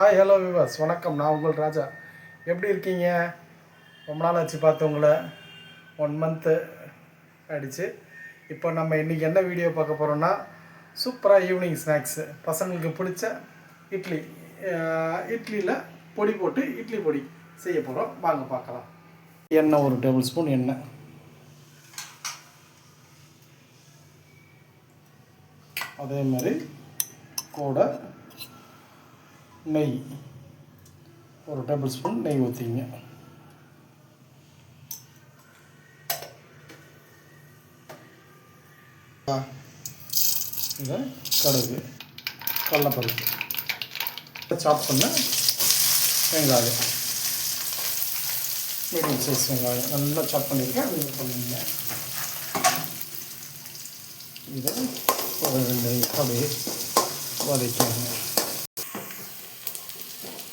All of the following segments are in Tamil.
ஹாய் ஹலோ விவாஸ் வணக்கம். நான் உங்கள் ராஜா. எப்படி இருக்கீங்க? ரொம்ப நாள் ஆச்சு பார்த்தவங்கள ஒன் மந்த்து ஆயிடுச்சு. இப்போ நம்ம இன்றைக்கி என்ன வீடியோ பார்க்க போகிறோன்னா சூப்பராக ஈவினிங் ஸ்நாக்ஸு பசங்களுக்கு பிடிச்ச இட்லி. இட்லியில் பொடி போட்டு இட்லி பொடி செய்ய போகிறோம் வாங்க பார்க்கலாம். எண்ணெய் ஒரு டேபிள் ஸ்பூன் எண்ணெய். அதே மாதிரி கூட நெய். ஒரு டேபிள் ஸ்பூன் நெய் ஊற்றிங்க இதை கடுகு கடலப்பருப்பு. சாப் பண்ண வெங்காயம். மீடியம் சைஸ் வெங்காயம். நல்லா சாப் பண்ணியிருக்கேன் அது பண்ணுங்க இதை ஒரு ரெண்டு அப்படியே வதக்கிங்க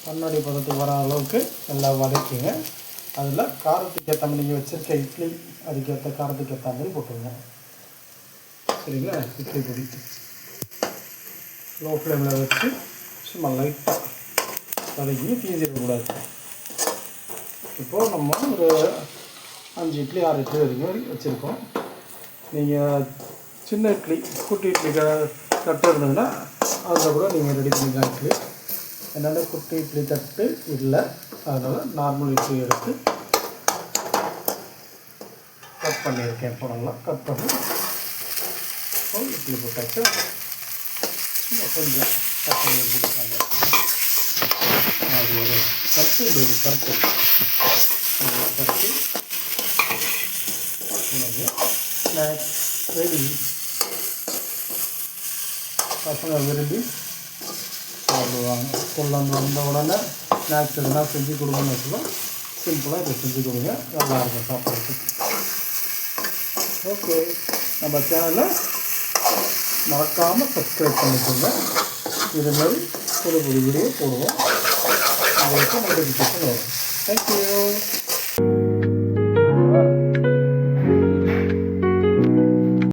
கண்ணாடி பதத்துக்கு வர அளவுக்கு நல்லா வதக்கிங்க. அதில் காரத்துக்கு ஏற்ற மாதிரி நீங்கள் வச்சுருக்க இட்லி அதுக்கேற்ற காரத்துக்கு ஏற்ற மாதிரி போட்டுருங்க. சரிங்களா? இட்லி பொடி. லோ ஃப்ளேமில் வச்சு சும்மா லைட்டாக வதக்கி தீஞ்சிடக்கூடாது இப்போது நம்ம ஒரு அஞ்சு இட்லி ஆறு இட்லி வரைக்கும் வச்சுருக்கோம். நீங்கள் சின்ன இட்லி குட்டி இட்லி க தட்டு இருந்ததுன்னா அதில் கூட நீங்கள் ரெடி பண்ணிக்கலாம் இட்லி. என்னென்ன குட்டி இட்லி தட்டு இல்லை. அதனால் நார்மல் இட்லி எடுத்து கட் பண்ணியிருக்கேன். இப்போ கட் பண்ணி இப்போ இட்லி போட்டாச்சு. சும்மா கொஞ்சம் கட் பண்ணி கொடுத்தாங்க அது ஒரு கருத்து இது ஒரு கருத்து கருத்து உனக்கு உணவு ஸ்நாக்ஸ் ரெடி பசங்க விரும்பி சாப்பிடுவாங்க. கொள்ளாந்து வந்த உடனே ஸ்நாக்ஸ் எதுனா செஞ்சு கொடுங்கன்னு வச்சுக்கலாம் சிம்பிளாக இதை செஞ்சு கொடுங்க. நல்லா இருக்கும் சாப்பிட்றதுக்கு. ஓகே நம்ம சேனலை மறக்காமல் சப்ஸ்கிரைப் பண்ணிக்கோங்க. இது மாதிரி புது புது வீடியோ போடுவோம். உங்களுக்கு நோட்டிஃபிகேஷன் வரும். தேங்க்யூ